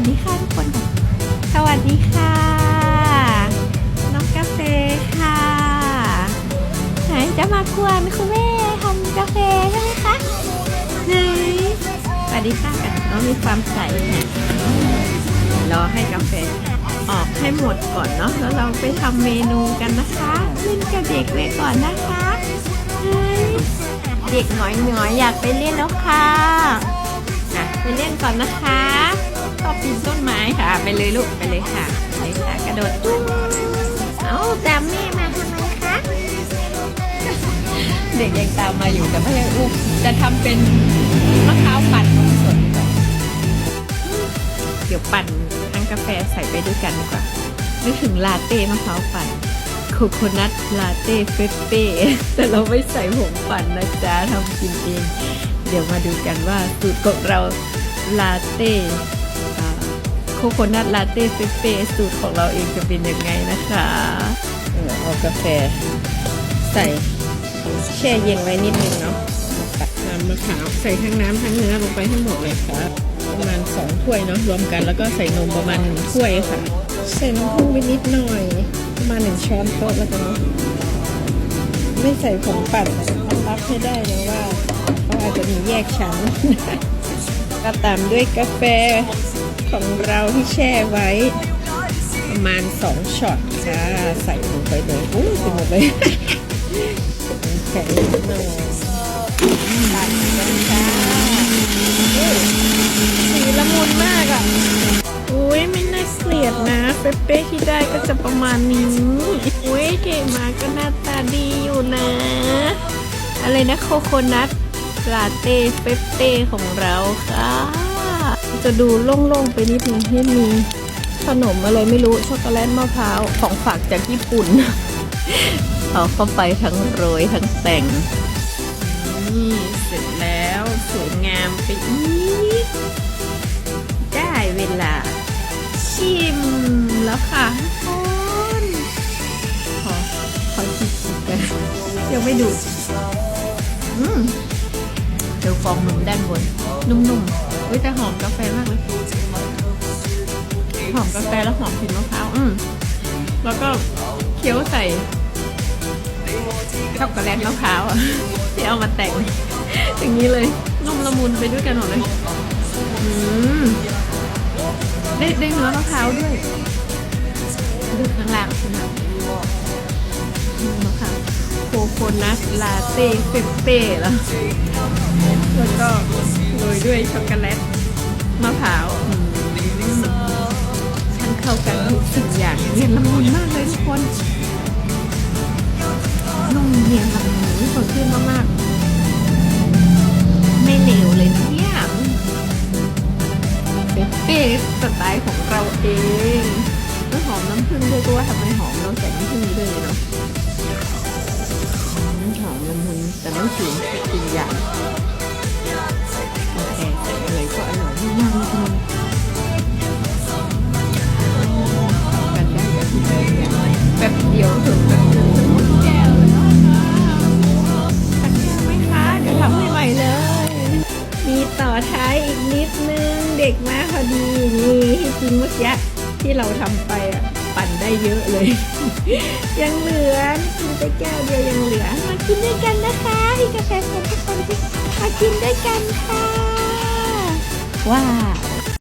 สดีค่ะทุกคนสวัสดีค่ะ น้องกาแฟค่ะไหนจะมากวนคุณแม่ทำกาแฟใช่ไหมคะไหนสวัสดีค่ะกันน้องมีความใสเนี่ยรอให้กาแฟออกให้หมดก่อนเนาะแล้วเราไปทำเมนูกันนะคะเล่นกับเด็กไว้ก่อนนะคะเด็กหน่อยๆอยากไปเล่นแล้วค่ะอะไปเล่นก่อนนะคะ ชอบปีนต้นไม้ค่ะ ไปเลยลูกไปเลยค่ะไปเลยค่ะ กระโดดตุ้มเอาตามแม่มาทำไมคะเด็กยังตามมาอยู่แต่ไม่ได้อุ้มจะทำเป็นมะพร้าวปั่นนมสดดีกว่าเดี๋ยวปั่นทั้งกาแฟใส่ไปด้วยกันดีกว่านึกถึงลาเต้มะพร้าวปั่นโคโคนัทลาเต้เฟปเป้แต่เราไม่ใส่ผงปั่นนะจ๊ะทำกินเอง เดี๋ยวมาดูกันว่าสูตรของเราลาเต้ โคโคนัทลาเต้เฟปเป้สูตรของเราเองจะเป็นยังไงนะคะเออเอากาแฟใส่แช่เย็นไว้นิดนึงเนาะตักน้ำมะพร้าวใส่ทั้งน้ำทั้งเนื้อลงไปให้หมดเลยครับประมาณสองถ้วยเนาะรวมกันแล้วก็ใส่นมประมาณหนึ่งถ้วยค่ะ ใส่น้ำผึ้งไปนิดหน่อย ประมาณหนึ่งช้อนโต๊ะแล้วกันเนาะไม่ใส่ผงปั่นรับให้ได้เลยว่าเขาอาจจะมีแยกชั้นก็ตามด้วยกาแฟ ของเราที่แช่ไว้ ประมาณสองช็อตค่ะ ใส่ลงไปเลยอู้เต็มหมดเลยแข็งนิดหน่อยตัดกันค่ะอุ้ยสีละมุนมากอะอุ้ยไม่น่าเกลียดนะ เป๊ะๆที่ได้ก็จะประมาณนี้อุ้ยเก๋มาก็หน้าตาดีอยู่นะ อะไรนะโคโคนัทลาเต้เป๊ะๆของเราค่ะ จะดูโล่งๆไปนิดนึงที่มีขนมอะไรไม่รู้ช็อกโกแลตมะพร้าวของฝากจากญี่ปุ่น เอาเข้าไปทั้งโรยทั้งแต่ง นี่เสร็จแล้วสวยงามไปอีก ได้เวลา ชิมแล้วค่ะทุกคนขอขอจิบกันยังไม่ดูดอืมเดี๋ยวฟองนมด้านบน นุ่มๆ เฮ้ยแต่หอมกาแฟมากเลย หอมกาแฟแล้วหอมกลิ่นมะพร้าวอืมแล้วก็เคี้ยวใส่ช็อกโกแลตมะพร้าวอะที่เอามาแต่งอย่างนี้เลยนุ่มละมุนไปด้วยกันหมดเลยอืมได้ได้เนื้อมะพร้าวด้วยดูข้างล่างใช่ไหมมะพร้าวโคโคนัทลาเต้เฟปเป้แล้วแล้วก็ ด้วยช็อกโกแลตมะพร้าวช่างเข้ากันทุกสิ่งอย่างเนียนละมุนมากเลยทุกคนนุ่มเนียนละมุนสดชื่นมากๆไม่เหลวเลยนะเนี่ยเป็นเป๊ะสไตล์ของเราเองแล้วหอมน้ำผึ้งด้วยก็ว่าทำไมหอมเราใส่น้ำผึ้งด้วยเนาะอืมหอมละมุนแต่ไม่ถึงกินอย่าง เด็กมาพอดีนี่ที่จริงเมื่อกี้ที่เราทำไปอะปั่นได้เยอะเลย ยังเหลือกินไปแก้วเดียวยังเหลือ มากินด้วยกันนะคะที่กาแฟสดทุกคนที่มากินด้วยกันค่ะว้าว